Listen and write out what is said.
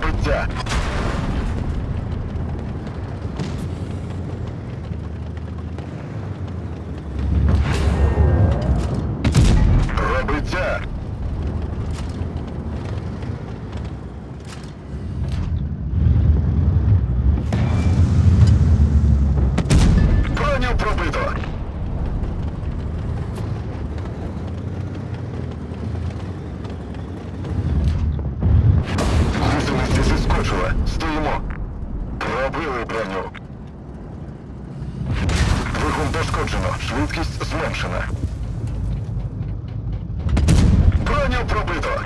Пробиття. Пробиття. Броню пробито. Гусениця зіскочила. Стоїмо. Пробили броню. Двигун пошкоджено. Швидкість зменшена. Броню пробито.